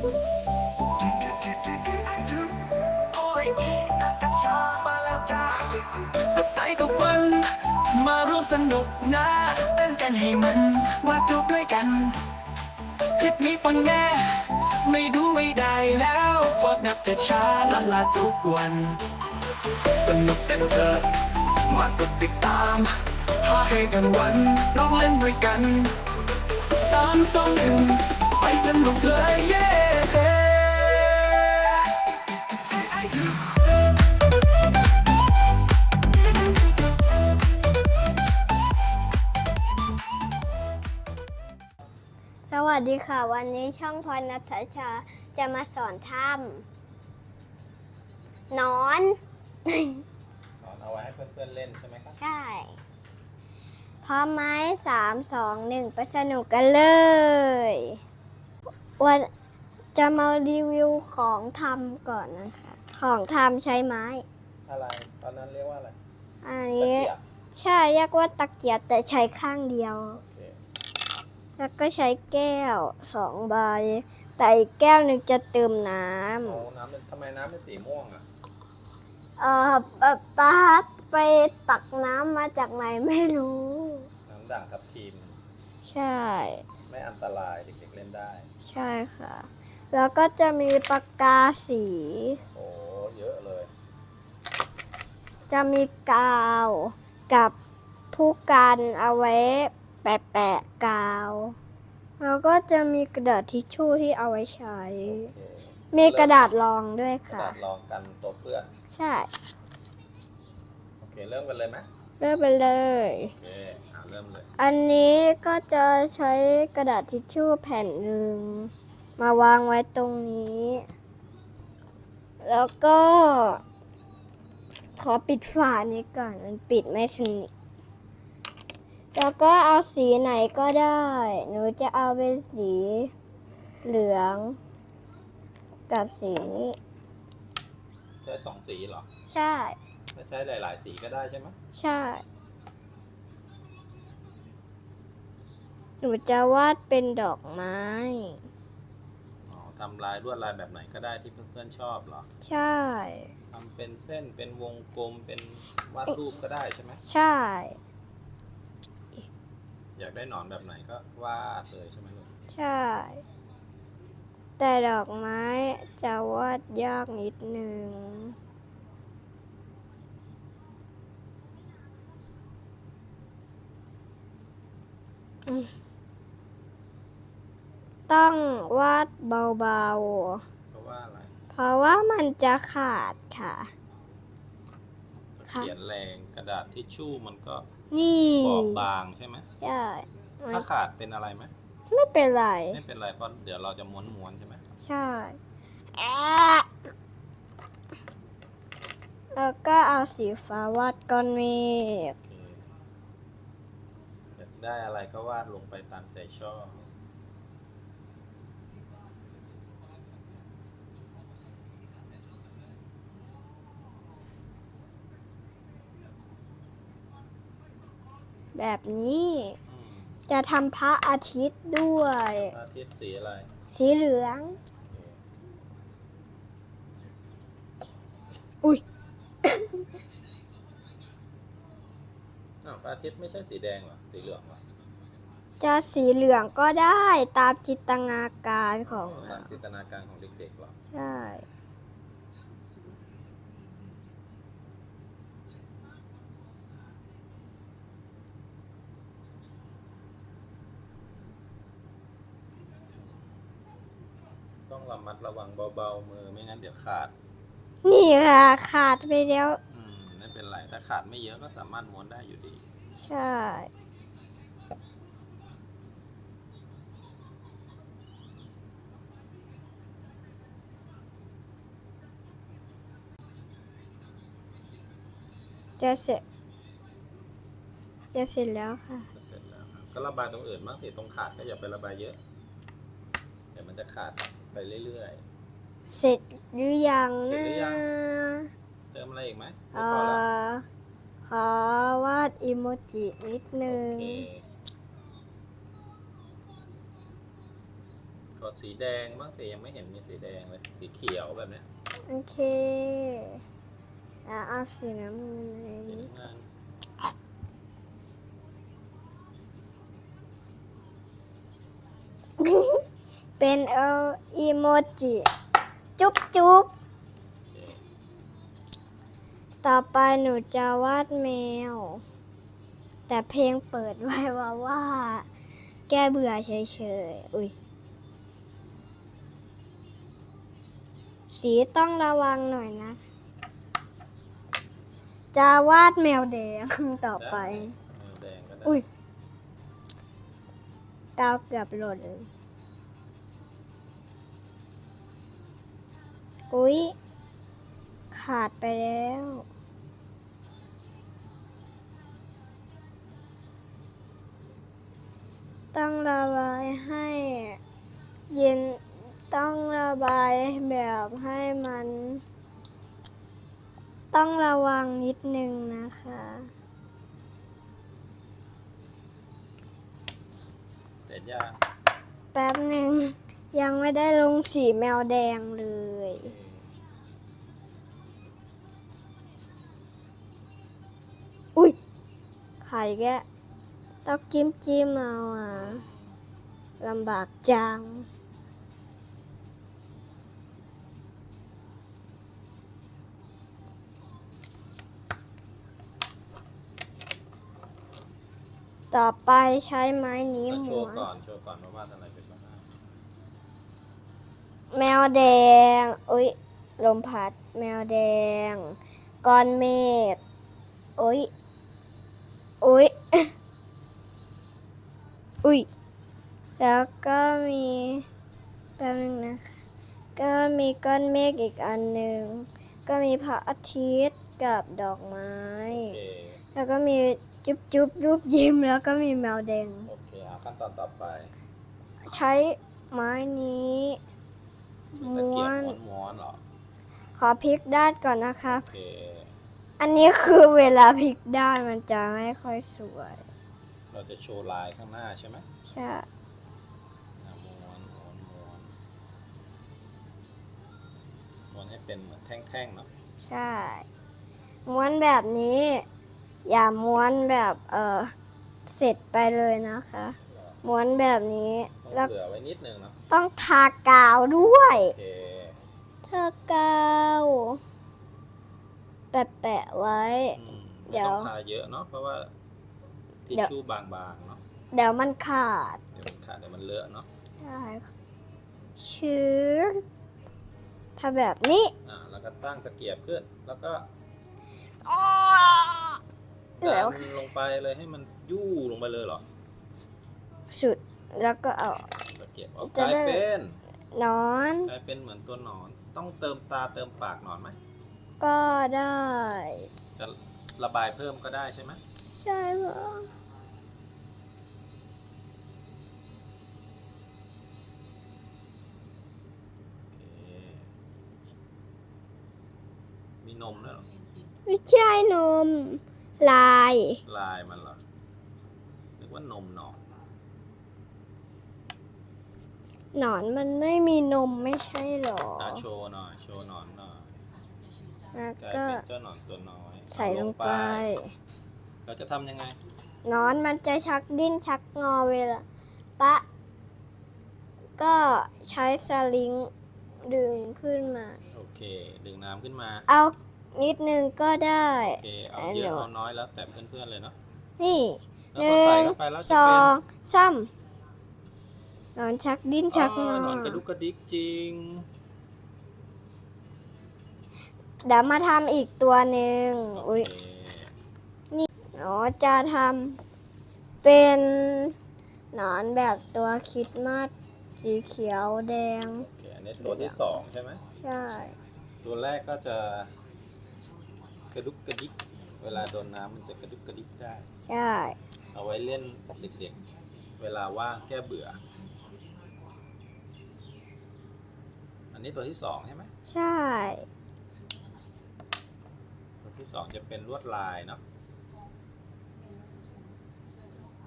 สดใสทุกวัน มาร่วมสนุกนะเต้นกันให้มันวาดรูปด้วยกันคลิปนี้ปังแน่ ไม่ดูไม่ได้แล้วพอนับแต่ช้าละลาทุกวัน สนุกเต็มเถิดมากดติดตามพาให้ทั้งวันน้องเล่นด้วยกันสามสองหนึ่งไปสนุกเลยเย้ สวัสดีค่ะ วันนี้ช่องพรนัทชาจะมาสอนทำหนอน นอนเอาไว้ให้เพื่อนๆเล่นใช่ไหมครับ ใช่ พร้อมไหมสามสองหนึ่งไปสนุกกันเลยวันจะมารีวิวของทำก่อนนะคะ ของทำใช้ไม้ อะไร ตอนนั้นเรียกว่าอะไร อันตะนี้เกียบใช่เรียกว่าตะเกียบแต่ใช้ข้างเดียวโอเค แล้วก็ใช้แก้วสองใบ แต่อีกแก้วหนึ่งจะเติมน้ำโอ้น้ำเป็นทำไมน้ำเป็นสีม่วงอะเอ่อปะปาดไปตักน้ำมาจากไหนไม่รู้ น้ำด่างทับทิมใช่ ไม่อันตรายเด็กๆเล่นได้ ใช่ค่ะ แล้วก็จะมีปากกาสี โอ้เยอะเลย จะมีกาวกับผู้กันเอาไว้ แปะแปะๆกาว แล้วก็จะมีกระดาษทิชชู่ที่เอาไว้ใช้ โอเคมีกระดาษรองด้วยกระค่ะ ดาษรองกันตัวเพื่อนใช่ โอเคเริ่มกันเลยไหมเริ่มไปเลย โอเคอะเริ่มเลยอันนี้ก็จะใช้กระดาษทิชชู่แผ่นหนึ่งมาวางไว้ตรงนี้ แล้วก็ ขอปิดฝานี้ก่อน มันปิดไม่สนิท แล้วก็เอาสีไหนก็ได้ หนูจะเอาเป็นสีเหลือง กับสีนี้ ใช้สองสีเหรอใช่ ถ้าใช้หลาย ๆ สีก็ได้ใช่ไหมใช่ หนูจะวาดเป็นดอกไม้ อ๋อทำลายลวดลายแบบไหนก็ได้ที่เพื่อนๆชอบเหรอใช่ ทำเป็นเส้นเป็นวงกลมเป็นวาดรูปก็ได้ใช่ไหมใช่ อยากได้หนอนแบบไหนก็วาดเลยใช่ไหมลูกใช่ แต่ดอกไม้จะวาดยากนิดนึงอืมต้องวาดเบาเพราะว่าอะไรๆเพราะว่ามันจะขาดค่ะค่ะ เขียนแรงกระดาษทิชชู่มันก็ นี่บอบบางใช่ไหมใช่มันถ้าขาดเป็นอะไรไหมไม่เป็นไร ไม่เป็นไรเพราะเดี๋ยวเราจะม้วนๆใช่ไหมใช่แอะแล้วก็เอาสีฟ้าวาดก้อนเมฆโอเคอยากได้อะไรก็วาดลงไปตามใจชอบ แบบนี้ อืมจะทำพระอาทิตย์ด้วยพระอาทิตย์สีอะไรสีเหลืองโอเคอุ้ยอ้าวพระอาทิตย์ไม่ใช่สีแดงเหรอ สีเหลืองเหรอจะสีเหลืองก็ได้ตามจินตนาการของตาเรามจินตนาการของเด็กๆเหรอ ใช่ ต้องระมัดระวังเบาๆมือไม่งั้นเดี๋ยวขาด นี่ค่ะขาดไปแล้ว อืมไม่เป็นไรถ้าขาดไม่เยอะก็สามารถม้วนได้อยู่ดีใช่ จะเสร็จ จะเสร็จแล้วค่ะ ก็เสร็จแล้วครับก็ระบายตรงอื่นบ้างสิตรงขาดก็อย่าไประบายเยอะเดี๋ยวมันจะขาด ไปเรื่อยเสร็จหรือยังเสร็จนะหรือยังๆเติมอะไรอีกไหมหรืเอ่อพอแล้วอขอวาดอิโมจินิดนึโองเคขอสีแดงบ้างแต่ยังไม่เห็นมีสีแดงเลย สีเขียวแบบเนี้ยโอเค แล้วเอาสีน้ำเงินอะไรสีนี้น้ำเงิน เป็นเอออีโมจิ จุ๊บจุ๊บโอเคต่อไปหนูจะวาดแมว แต่เพลงเปิดไว้ว่าว่า แก้เบื่อเฉยๆ อุ้ยสีต้องระวังหน่อยนะ จะวาดแมวแดงต่อไปแมวแดงก็ได้อุ้ยกาวเกือบหล่น อุ้ยขาดไปแล้ว ต้องระบายให้ เย็นต้องระบายแบบให้มัน ต้องระวังนิดนึงนะคะ เสร็จยัง แป๊บหนึ่งยังไม่ได้ลงสีแมวแดงเลย ไข่แกะต้องจิ้มจิ้มเอาอะลำบากจัง ต่อไปใช้ไม้นี้เอาหโชมุว์นก่อนโชว์ก่อนว่าวาดอะไรเป็นบ้างแมวแดง อุ้ยลมพัด แมวแดง ก้อนเมฆ อุ้ย อุ้ยอุ้ย แล้วก็มีแป๊บนึงนะคะก็มีก้อนเมฆอีกอันหนึ่ง ก็มีพระอาทิตย์กับดอกไม้ โอเคแล้วก็มีจุ๊บจุ๊บรูปยิ้มแล้วก็มีแมวแดง โอเคเอาขั้นตอนต่อไปใช้ไม้นี้ตะม้เกีวยบนม้วนๆเหรอขอพลิกด้านก่อนนะคะ โอเค อันนี้คือเวลาพลิกด้านมันจะไม่ค่อยสวย เราจะโชว์ลายข้างหน้าใช่ไหมใช่ อะม้วนม้วนม้วนม้วนให้เป็นเหมือนแท่งๆเนาะใช่ ม้วนแบบนี้ อย่าม้วนแบบเออเสร็จไปเลยนะคะ ม้วนแบบนี้ ต้องแล้วเหลือไว้นิดนึงเนาะต้องทากาวด้วย โอเค ทากาว แปะๆไว้ อืมเดี๋ไม่ยว ต้องทาเยอะเนาะเพราะว่าทิชเดี๋ยวชู่บางๆเนาะเดี๋ยวมันขาดเดี๋ยวมันขาดเดี๋ยวมันเลอะเนาะใช่ค่ะชื้อถ้าแบบนี้อ่าแล้วก็ตั้งตะเกียบขึ้น แล้วก็เดี๋ดัยวนลงไปเลยให้มันยู่ลงไปเลยเหรอสุดแล้วก็เอา ตะเกียบเอาจะกลายได้ เป็น นอน กลายเป็นเหมือนตัวหนอน ต้องเติมตาเติมปากหนอนไหม ก็ได้ จะระบายเพิ่มก็ได้ใช่ไหมใช่ไหมโอเคมีนมด้วยเหรอไม่ใช่นม ลาย ลายมันเหรอนึกว่านมหนอนหนอนมันไม่มีนมไม่ใช่หรอ อะโชว์หน่อย โชว์หนอนหน่อย แล้วกลายก็เป็นเจ้าหนอนตัวน้อยใส่ลงไป เราจะทำยังไงหนอนมันจะชักดิ้นชักงอเวลาปะ ก็ใช้สลิงดึงขึ้นมา โอเค ดึงน้ำขึ้นมา เอานิดนึงก็ได้ โอเค เอาเยอะเอาน้อยแล้วแต่เพื่อนๆเลยเนาะ นี่แล้วพอใส่เข้าไปแล้วสจะอเป็นงสามหนอนชักดิ้นชักงอ๋ออหนอนกระดุกกระดิกจริง เดี๋ยวมาทำอีกตัวหนึ่งโออุ้ยเคหนูจะทำเป็นหนอนแบบตัวคริดมาสสีเขียวแดง โอเคอันนี้ตัวที่สองใช่ไหม ใช่ ตัวแรกก็จะกระดุกกระดิก เวลาโดนน้ำมันจะกระดุกกระดิกได้ ใช่ เอาไว้เล่นกับเด็กๆ เวลาว่างแก้เบื่อ อันนี้ตัวที่สองใช่ไหม ใช่ตัว ที่สองจะเป็นลวดลายเนาะ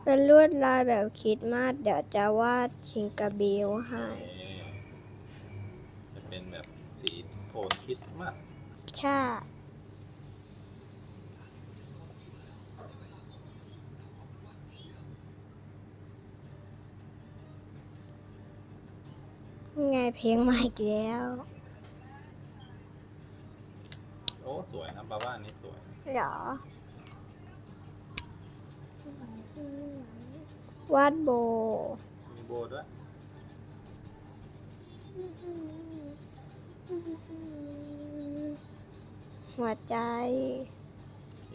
เป็นลวดลายแบบคริดมาสเดี๋ยวจะวาดชิงกระเบลให้โอเคเป็นแบบสีโทนคริสต์มาสใช่ไงเพลงใหม่อีกแล้ว โอ้ สวยนะบาบ้านนี่สวย เหรอวาดโบ มีโบด้วยหัวใจโอเค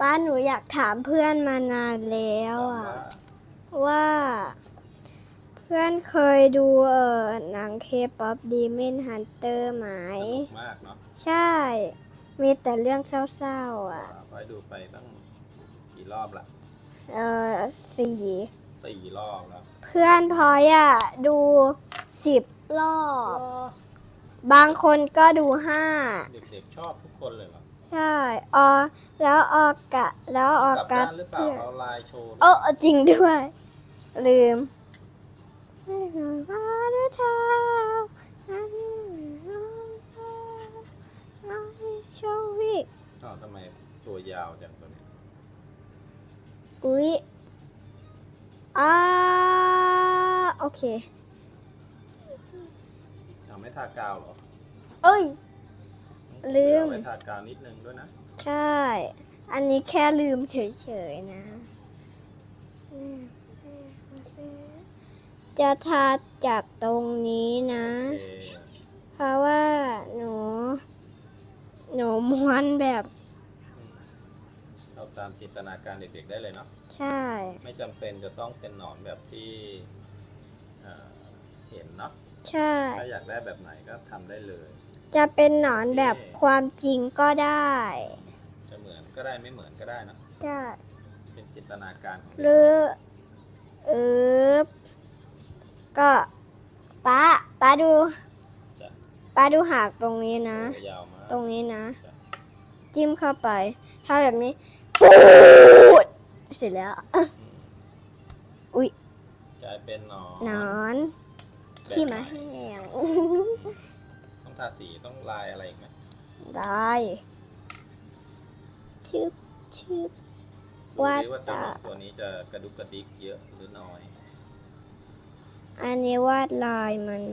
ป้าหนูอยากถามเพื่อนมานานแล้วถามอะ ว่าว่าเพื่อนเคยดูเออหนังเคป๊อปดีเมนฮันเตอร์ไหมสนุกมากเนาะใช่ มีแต่เรื่องเศร้าๆอะไปดูไปตั้งกี่รอบละเออสี่สี่รอบแล้วเพื่อนพลอยอะ ดูสิบรอบ บางคนก็ดูห้า เด็กๆชอบทุกคนเลยเหรอใช่ ออ แล้วออกะ แล้วออกกลับกับ้าสนหรือเปล่าเพื่อนเอาไลน์โชว์โอ้จริงด้วย ลืมไม่รู้ว่าเธอโชวิ อ้าวทำไมตัวยาวจังตัวนี้อุ๊ยอ่าโอเค เอาไม่ทากาวเหรอเอ้ย ลืม เอาไว้ทากาวนิดนึงด้วยนะ ใช่ อันนี้แค่ลืมเฉยๆนะ จะทาจากตรงนี้นะ โอเคเพราะว่าหนู หนูม้วนแบบอืมเอาตามจินตนาการเด็กๆได้เลยเนาะ ใช่ ไม่จำเป็นจะต้องเป็นหนอนแบบที่เอ่อเห็นเนาะ ใช่ ถ้าอยากได้แบบไหนก็ทำได้เลย จะเป็นหนอนแบบความจริงก็ได้ จะเหมือนก็ได้ไม่เหมือนก็ได้เนอะใช่ เป็นจินตนาการของหเด็กรือเออ ก็ป้าป้าดูจะป้าดูหากตรงนี้นะตัวยาวมากตรงนี้นะจ้ะจิ้มเข้าไป ถ้าแบบนี้ปูดเสร็จแล้วอุ๊ยกลายเป็นหนอนหนอนแบบขี้หมาไหนแห้งต้องทาสีต้องลายอะไรอีกไหมได้ชึบชึบดูวาดดิว่าตัวหนอนตาตัวนี้จะกระดุกกระดิกเยอะหรือน้อย อันนี้วาดลายมัน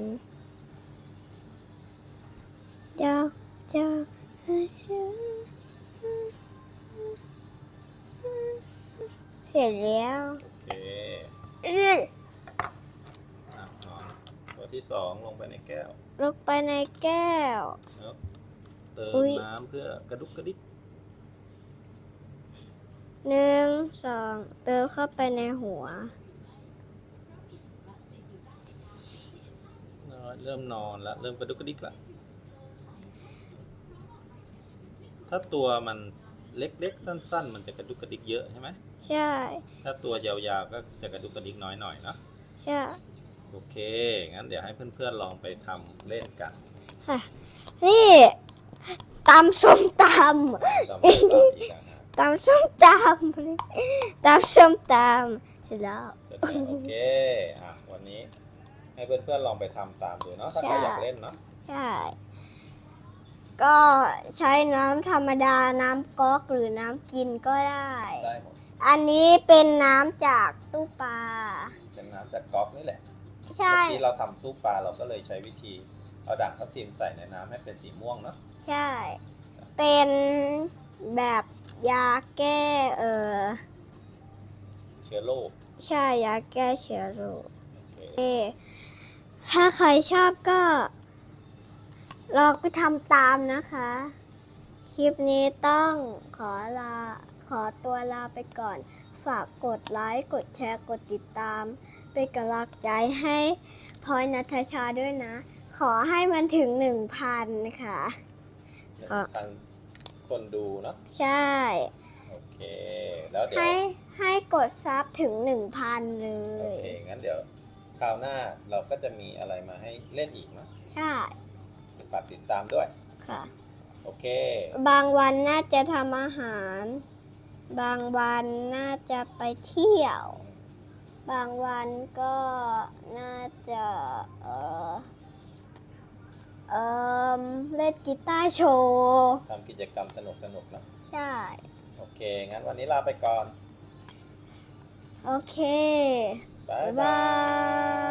เจ้าเจ้าเสร็จแล้วโอเคอื้ออะนอนตัวที่สองลงไปในแก้ว ลงไปในแก้วแล้วเติมอุ๊ย น้ำเพื่อกระดุกกระดิกหนึ่งสองเติมเข้าไปในหัว นอน เริ่มนอนแล้วเริ่มกระดุกกระดิกละถ้าตัวมันเล็กๆ สั้น ๆ มันจะกระดุกกระดิกเยอะใช่ไหมใช่ ถ้าตัวยาวๆก็จะกระดุกกระดิกน้อยหน่อยเนาะใช่ โอเค งั้นเดี๋ยวให้เพื่อนๆลองไปทำเล่นกันนี่ตำส้มตจำเป็นตามอีกอะฮะำตำส้มตำตำส้มตำเสร็จแล้ว เสร็จแล้วโอเค อะ วันนี้ ให้เพื่อนๆลองไปทำตามดูเนาะถ้าใครใช่อยากเล่นเนาะใช่ ก็ใช้น้ำธรรมดา น้ำก๊อกหรือน้ำกินก็ได้ ได้หมดอันนี้เป็นน้ำจากตู้ปลา เป็นน้ำจากก๊อกนี่แหละใช่เมื่อกี้เราทำตู้ปลาเราก็เลยใช้วิธี เอาด่างทับทิมใส่ในน้ำให้เป็นสีม่วงเนาะใช่ เป็นแบบยาแก้เออเชื้อโรคใช่ยาแก้เชื้อโรคโอเค เอ ถ้าใครชอบก็ลองไปทำตามนะคะ คลิปนี้ต้องขอลาขอตัวลาไปก่อน ฝากกดไลค์ กดแชร์ กดติดตาม เป็นกำลังใจให้พลอยนัทชาด้วยนะ ขอให้มันถึงหนึ่งพันค่ะหนึ่งพันคนดูเนาะใช่ โอเค แล้วเดี๋ยวให้ให้กดซับถึงหนึ่งพันเลโอย เคงั้นเดี๋ยว คราวหน้าเราก็จะมีอะไรมาให้เล่นอีกเนาะใช่ ฝากติดตามด้วย ค่ะ โอเค บางวันน่าจะทำอาหาร บางวันน่าจะไปเที่ยวบบางวันก็น่าจะเออเออเล่นกีตาร์โชว์ทำกิจกรรมสนุกสนุกๆนะใช่ โอเค งั้นวันนี้ลาไปก่อน โอเค 拜拜。